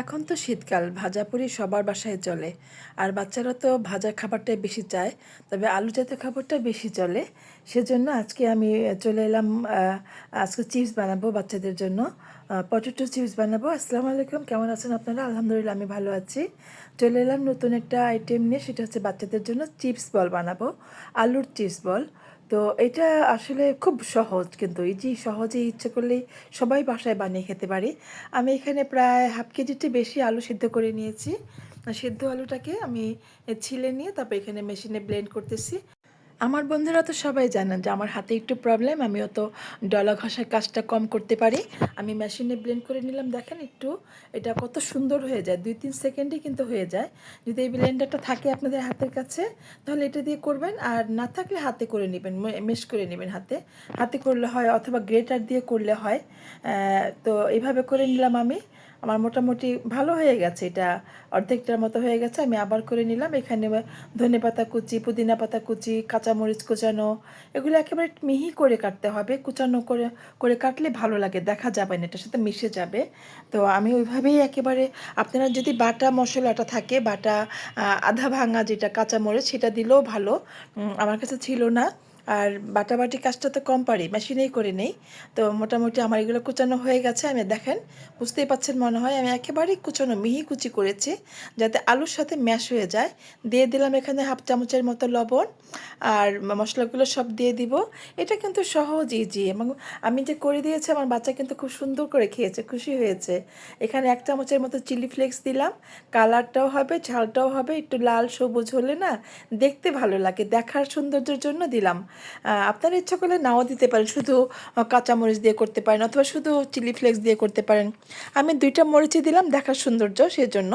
এখন তো শীতকাল ভাজাপুরি সবার বাসায় চলে। আর বাচ্চারা তো ভাজা খাবারটাই বেশি চায়, তবে আলু জাতীয় খাবারটা বেশি চলে। সেজন্য আজকে আমি চলে এলাম আজকে চিপস বানাবো বাচ্চাদের জন্য। পটেটো চিপস বানাবো। আসসালামু আলাইকুম, কেমন আছেন আপনারা? আলহামদুলিল্লাহ, আমি ভালো আছি। চলে এলাম নতুন একটা আইটেম নিয়ে, সেটা হচ্ছে বাচ্চাদের জন্য চিপস বল বানাবো, আলুর চিপস বল। তো এটা আসলে খুব সহজ কিন্তু এই যে সহজে ইচ্ছে করলেই সবাই বাসায় বানিয়ে খেতে পারে। আমি এখানে প্রায় হাফ কেজিটি বেশি আলু সিদ্ধ করে নিয়েছি। সিদ্ধ আলুটাকে আমি ছিলে নিয়ে তারপর এখানে মেশিনে ব্লেন্ড করতেছি। আমার বন্ধুরা তো সবাই জানেন যে আমার হাতে একটু প্রবলেম আমি অত ডলা ঘষার কাজটা কম করতে পারি। আমি মেশিনে ব্লেন্ড করে নিলাম, দেখেন একটু, এটা কত সুন্দর হয়ে যায়। দুই তিন সেকেন্ডে কিন্তু হয়ে যায়। যদি এই ব্লেন্ডারটা থাকে আপনাদের হাতের কাছে, তাহলে এটা দিয়ে করবেন। আর না থাকলে হাতে করে নেবেন মেশ করে নেবেন হাতে। হাতে করলে হয়, অথবা গ্রেটার দিয়ে করলে হয়। তো এইভাবে করে নিলাম আমি। আমার মোটামুটি ভালো হয়ে গেছে। এটা অর্ধেকটার মতো হয়ে গেছে। আমি আবার করে নিলাম। এখানে ধনে পাতা কুচি, পুদিনা পাতা কুচি, কাঁচামরিচ কুচানো, এগুলো একেবারে মিহি করে কাটতে হবে। কুচানো করে করে কাটলে ভালো লাগে। দেখা যাবে না, এটার সাথে মিশে যাবে। তো আমি ওইভাবেই একেবারে আপনারা যদি বাটা মশলাটা থাকে, বাটা আধা ভাঙা যেটা কাঁচামরিচ, সেটা দিলেও ভালো। আমার কাছে ছিল না। আর বাটাবাটি কাজটা তো কম পারি, মেশিনেই করে নেই। তো মোটামুটি আমার এগুলো কুচানো হয়ে গেছে, আমি দেখেন, বুঝতেই পাচ্ছেন মনে হয়, আমি একেবারেই কুচানো, মিহি কুচি করেছি, যাতে আলুর সাথে ম্যাশ হয়ে যায়। দিয়ে দিলাম এখানে হাফ চামচের মতো লবণ, আর মশলাগুলো সব দিয়ে দিব। এটা কিন্তু সহজ ইজি এবং আমি যে করে দিয়েছি, আমার বাচ্চা কিন্তু খুব সুন্দর করে খেয়েছে, খুশি হয়েছে। এখানে এক চামচের মতো চিলি ফ্লেক্স দিলাম, কালারটাও হবে, ঝালটাও হবে, একটু লাল, সবুজ হলে না দেখতে ভালো লাগে, দেখার সৌন্দর্যের জন্য দিলাম। আপনারা ইচ্ছা করলে নাও দিতে পারেন, শুধু কাঁচামরিচ দিয়ে করতে পারেন অথবা শুধু চিলি ফ্লেক্স দিয়ে করতে পারেন। আমি দুইটা মরিচই দিলাম, দেখার সৌন্দর্য সেজন্য।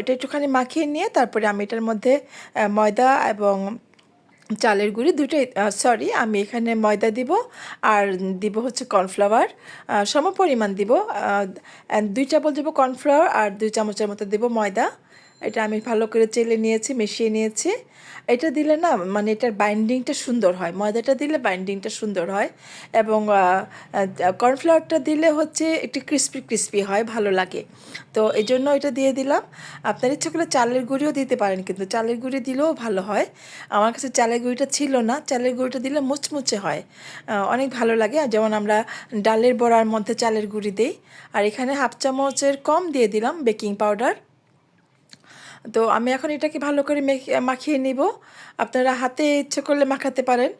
এটা একটুখানি মাখিয়ে নিয়ে তারপরে আমি এটার মধ্যে ময়দা এবং চালের গুঁড়ি দুটোই সরি আমি এখানে ময়দা দিব আর দিব হচ্ছে কর্নফ্লাওয়ার। সম পরিমাণ দিব দুই চামচ দেবো কর্নফ্লাওয়ার আর দুই চামচের মতো দেবো ময়দা। এটা আমি ভালো করে চেলে নিয়েছি, মিশিয়ে নিয়েছি। এটা দিলে না মানে এটার বাইন্ডিংটা সুন্দর হয়। ময়দাটা দিলে বাইন্ডিংটা সুন্দর হয় এবং কর্নফ্লাওয়ারটা দিলে হচ্ছে একটু ক্রিস্পি ক্রিস্পি হয়, ভালো লাগে। তো এই জন্য এটা দিয়ে দিলাম। আপনার ইচ্ছে করলে চালের গুঁড়িও দিতে পারেন, কিন্তু চালের গুঁড়ি দিলেও ভালো হয়। আমার কাছে চালের গুঁড়িটা ছিল না, চালের গুঁড়িটা দিলে মুচমুচে হয়। অনেক ভালো লাগে। যেমন আমরা ডালের বড়ার মধ্যে চালের গুঁড়ি দিই। আর এখানে হাফ চামচের কম দিয়ে দিলাম বেকিং পাউডার। তো আমি এখন এটাকে ভালো করে মেখে মাখিয়ে নিব। আপনারা হাতে ইচ্ছে করলে মাখাতে পারেন।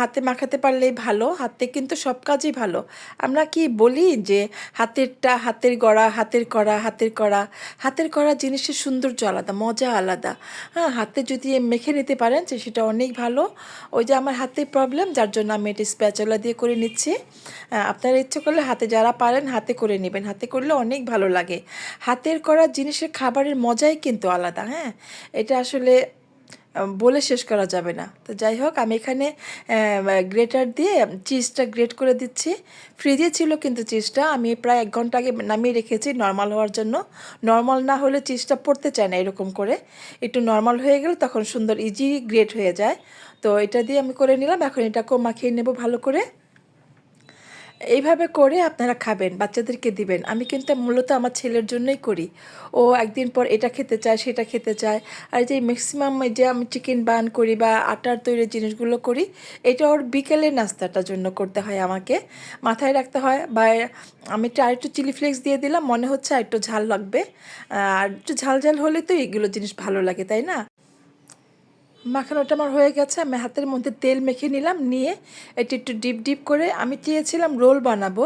হাতে মাখাতে পারলেই ভালো হাতে কিন্তু সব কাজই ভালো। আমরা কি বলি যে হাতেরটা হাতের গড়া হাতের করা হাতের করা হাতের করা জিনিসের সৌন্দর্য আলাদা মজা আলাদা। হ্যাঁ হাতে যদি মেখে নিতে পারেন যে সেটা অনেক ভালো। ওই যে আমার হাতে প্রবলেম যার জন্য আমি এটা স্প্যাচলা দিয়ে করে নিচ্ছি। আহ, আপনারা ইচ্ছে করলে হাতে যারা পারেন হাতে করে নেবেন। হাতে করলে অনেক ভালো লাগে। হাতের করা জিনিসের খাবারের মজাই কিন্তু আলাদা। হ্যাঁ? এটা আসলে বলে শেষ করা যাবে না। তো যাই হোক, আমি এখানে গ্রেটার দিয়ে চিজটা গ্রেট করে দিচ্ছি। ফ্রিজে ছিল কিন্তু চিজটা। আমি প্রায় এক ঘণ্টা আগে নামিয়ে রেখেছি নর্মাল হওয়ার জন্য। নর্মাল না হলে চিজটা পড়তে চায় না এরকম করে। একটু নর্মাল হয়ে গেলে তখন সুন্দর ইজি গ্রেট হয়ে যায়। তো এটা দিয়ে আমি করে নিলাম। এখন এটাকেও মাখিয়ে নেব ভালো করে। এইভাবে করে আপনারা খাবেন, বাচ্চাদেরকে দিবেন। আমি কিন্তু মূলত আমার ছেলের জন্যই করি। ও একদিন পর এটা খেতে চায়, সেটা খেতে চায়। আর যে ম্যাক্সিমাম যে আমি চিকেন বান করি বা আটার তৈরি জিনিসগুলো করি, এটা ওর বিকেলের নাস্তাটার জন্য করতে হয় আমাকে। মাথায় রাখতে হয় বা আমি একটু আরেকটু চিলি ফ্লেক্স দিয়ে দিলাম, মনে হচ্ছে আর একটু ঝাল লাগবে। আর একটু ঝাল ঝাল হলে তো এগুলো জিনিস ভালো লাগে, তাই না? মাখানোটা আমার হয়ে গেছে। আমি হাতের মধ্যে তেল মেখে নিলাম, নিয়ে এটি একটু ডিপ ডিপ করে আমি চেয়েছিলাম রোল বানাবো,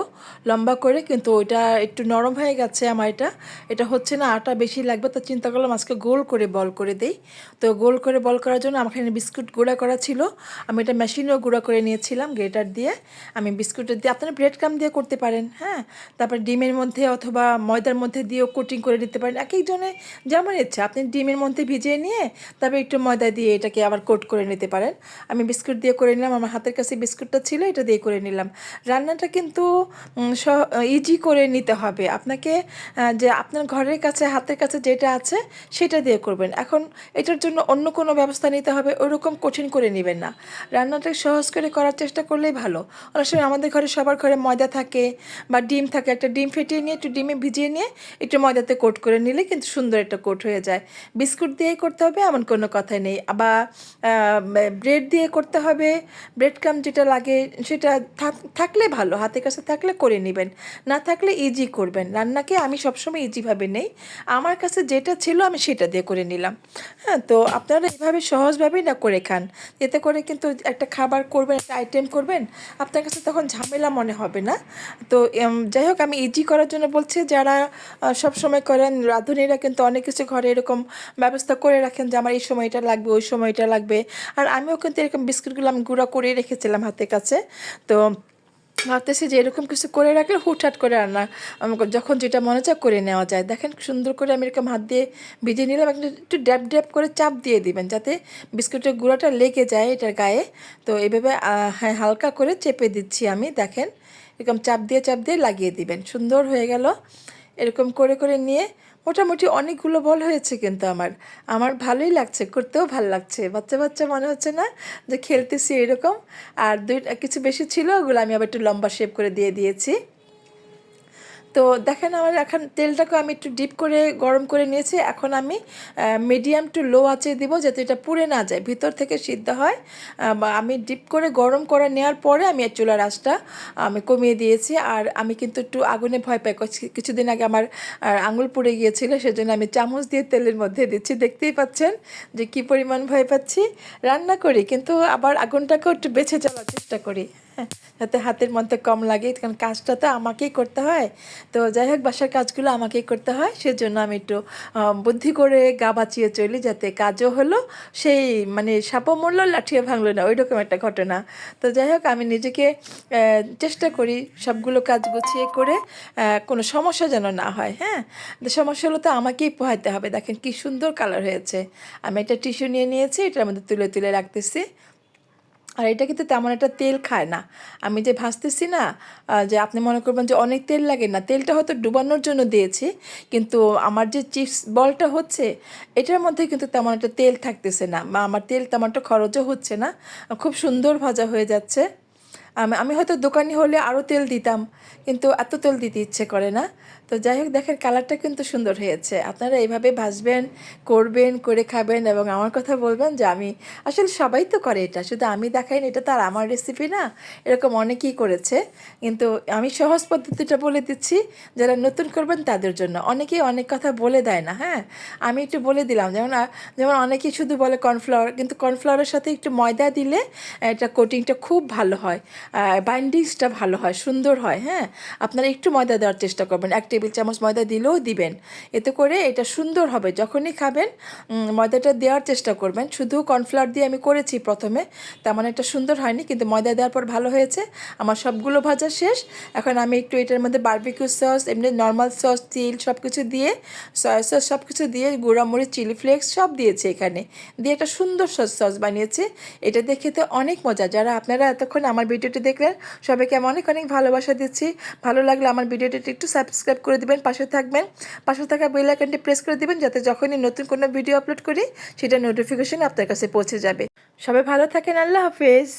লম্বা করে, কিন্তু ওইটা একটু নরম হয়ে গেছে আমার এটা। এটা হচ্ছে না আটা বেশি লাগবে, তো চিন্তা করলাম আজকে গোল করে বল করে দেই। তো গোল করে বল করার জন্য আমার এখানে বিস্কুট গুঁড়া করা ছিল। আমি এটা মেশিনেও গুঁড়া করে নিয়েছিলাম, গ্রেটার দিয়ে। আমি বিস্কুটের দিয়ে, আপনারা ব্রেড ক্রাম দিয়ে করতে পারেন হ্যাঁ? তারপর ডিমের মধ্যে অথবা ময়দার মধ্যে দিয়েও কোটিং করে নিতে পারেন। এক একজনে যেমন ইচ্ছা, আপনি ডিমের মধ্যে ভিজিয়ে নিয়ে তারপর একটু ময়দা দিয়ে এটাকে আবার কোট করে নিতে পারেন। আমি বিস্কুট দিয়ে করে নিলাম, আমার হাতের কাছে বিস্কুটটা ছিল, এটা দিয়ে করে নিলাম। রান্নাটা কিন্তু ইজি করে নিতে হবে। আপনাকে যে আপনার ঘরের কাছে, হাতের কাছে যেটা আছে, সেটা দিয়ে করবেন। এখন এটার জন্য অন্য কোনো ব্যবস্থা নিতে হবে, ওরকম কঠিন করে নেবেন না। রান্নাটা সহজ করে করার চেষ্টা করলেই ভালো। অনেক সময় আমাদের ঘরে, সবার ঘরে ময়দা থাকে বা ডিম থাকে, একটা ডিম ফেটিয়ে নিয়ে, একটু ডিমে ভিজিয়ে নিয়ে, একটু ময়দাতে কোট করে নিলে কিন্তু সুন্দর একটা কোট হয়ে যায়। বিস্কুট দিয়েই করতে হবে, এমন কোনো কথাই নেই। বা ব্রেড দিয়ে করতে হবে। ব্রেড ক্রাম যেটা লাগে সেটা থাক- থাকলে ভালো, হাতের কাছে থাকলে করে নেবেন। না থাকলে ইজি করবেন। রান্নাকে আমি সবসময় ইজিভাবে নেই। আমার কাছে যেটা ছিল আমি সেটা দিয়ে করে নিলাম। হ্যাঁ তো আপনারা এভাবে সহজভাবেই না করে খান। এতে করে কিন্তু একটা খাবার করবেন, একটা আইটেম করবেন, আপনার কাছে তখন ঝামেলা মনে হবে না। তো যাই হোক, আমি ইজি করার জন্য বলছি, যারা সব সময় করেন, রাঁধুনিরা কিন্তু অনেক কিছু ঘরে এরকম ব্যবস্থা করে রাখেন যে, আমার এই সময়টা লাগবে, ওই সময়টা লাগবে। আর আমিও কিন্তু এরকম বিস্কুটগুলো আমি গুঁড়া করে রেখেছিলাম হাতের কাছে। তো ভাবতেছি যে এরকম কিছু করে রাখলে হুটহাট করে রান্না যখন যেটা মনে চায় করে নেওয়া যায়। দেখেন সুন্দর করে আমি এরকম হাত দিয়ে ভিজিয়ে নিলাম। একটু ড্যাপ ড্যাপ করে চাপ দিয়ে দিবেন যাতে বিস্কুটের গুঁড়াটা লেগে যায় এটার গায়ে। তো এভাবে হ্যাঁ হালকা করে চেপে দিচ্ছি আমি, দেখেন। এরকম চাপ দিয়ে চাপ দিয়ে লাগিয়ে দিবেন। সুন্দর হয়ে গেল। এরকম করে করে নিয়ে মোটামুটি অনেকগুলো বল হয়েছে কিন্তু আমার। আমার ভালোই লাগছে, করতেও ভালো লাগছে। বাচ্চা বাচ্চা মনে হচ্ছে না যে খেলতেছি এরকম। আর দুই, কিছু বেশি ছিল, ওগুলো আমি আবার একটু লম্বা শেপ করে দিয়ে দিয়েছি। তো দেখেন আমার এখন তেলটাকে আমি একটু ডিপ করে, গরম করে নিয়েছি। এখন আমি মিডিয়াম টু লো আঁচে দিব যাতে এটা পুড়ে না যায়। ভিতর থেকে সিদ্ধ হয়। আমি ডিপ করে, গরম করে নেওয়ার পরে আমি চুলার আঁচটা আমি কমিয়ে দিয়েছি। আর আমি কিন্তু একটু আগুনে ভয় পাই। কিছু- কিছুদিন আগে আমার আঙুল পুড়ে গিয়েছিল, সেজন্য আমি চামচ দিয়ে তেলের মধ্যে দিচ্ছি। দেখতেই পাচ্ছেন যে কি পরিমাণ ভয় পাচ্ছি। রান্না করি, কিন্তু আবার আগুনটাকেও একটু বেছে যাওয়ার চেষ্টা করি। যাতে হাতের মধ্যে কম লাগে, কারণ কাজটা তো আমাকেই করতে হয়। তো যাই হোক, বাসার কাজগুলো আমাকেই করতে হয়, সেজন্য আমি একটু বুদ্ধি করে গা বাঁচিয়ে চলি যাতে কাজও হলো, সেই মানে সাপও মরলো লাঠিও ভাঙলো না ওই রকম একটা ঘটনা। তো যাই হোক, আমি নিজেকে চেষ্টা করি সবগুলো কাজ গুছিয়ে করে কোনো সমস্যা যেন না হয় হ্যাঁ? সমস্যা হলো তো আমাকেই পোহাইতে হবে। দেখেন কি সুন্দর কালার হয়েছে। আমি একটা টিস্যু নিয়ে নিয়েছি, এটার মধ্যে তুলে তুলে রাখতেছি। আর এটা কিন্তু তেমন একটা তেল খায় না। আমি যে ভাজতেছি না যে আপনি মনে করবেন যে অনেক তেল লাগে না, তেলটা হয়তো ডুবানোর জন্য দিয়েছি, কিন্তু আমার যে চিপস বলটা হচ্ছে, এটার মধ্যে কিন্তু তেমন একটা তেল থাকতেছে না, বা আমার তেল তেমন একটা খরচও হচ্ছে না, খুব সুন্দর ভাজা হয়ে যাচ্ছে। আমি আমি হয়তো দোকানি হলে আরও তেল দিতাম, কিন্তু এত তেল দিতে ইচ্ছে করে না। তো যাই হোক, দেখেন কালারটা কিন্তু সুন্দর হয়েছে। আপনারা এইভাবে ভাজবেন, করবেন, করে খাবেন এবং আমার কথা বলবেন যে আমি আসলে সবাই তো করে এটা, শুধু আমি দেখাই এটা তো আর আমার রেসিপি না, এরকম অনেকেই করেছে। কিন্তু আমি সহজ পদ্ধতিটা বলে দিচ্ছি, যারা নতুন করবেন তাদের জন্য। অনেকেই অনেক কথা বলে দেয় না হ্যাঁ? আমি একটু বলে দিলাম, যেমন যেমন অনেকেই শুধু বলে কর্নফ্লাওয়ার কিন্তু কর্নফ্লাওয়ারের সাথে একটু ময়দা দিলে এটা কোটিংটা খুব ভালো হয় বাইন্ডিংসটা ভালো হয়, সুন্দর হয় হ্যাঁ? আপনারা একটু ময়দা দেওয়ার চেষ্টা করবেন, এক টেবিল চামচ ময়দা দিলেও দিবেন। এতে করে এটা সুন্দর হবে। যখনই খাবেন ময়দাটা দেওয়ার চেষ্টা করবেন। শুধু কর্নফ্লাওয়ার দিয়ে আমি করেছি প্রথমে, তেমন একটা সুন্দর হয়নি, কিন্তু ময়দা দেওয়ার পর ভালো হয়েছে। আমার সবগুলো ভাজা শেষ। এখন আমি একটু এটার মধ্যে বারবিকিউ সস এমনি নর্মাল সস তিল সব কিছু দিয়ে সয়া সস সব কিছু দিয়ে, গুঁড়ামরিচ চিলি ফ্লেক্স সব দিয়েছি এখানে। দিয়ে একটা সুন্দর সস সস বানিয়েছি। এটা দিয়ে খেতে অনেক মজা। যারা আপনারা এতক্ষণ আমার ভিডিওটি দেখলেন, সবাইকে আমি অনেক অনেক ভালোবাসা দিচ্ছি। ভালো লাগলে আমার ভিডিওটি একটু সাবস্ক্রাইব করে দিবেন, পাশে থাকবেন। পাশে থাকা বেল আইকনটি প্রেস করে দিবেন, যাতে যখনই নতুন কোনো ভিডিও আপলোড করি, সেটা নোটিফিকেশন আপনার কাছে পৌঁছে যাবে। সবাই ভালো থাকেন, আল্লাহ হাফেজ।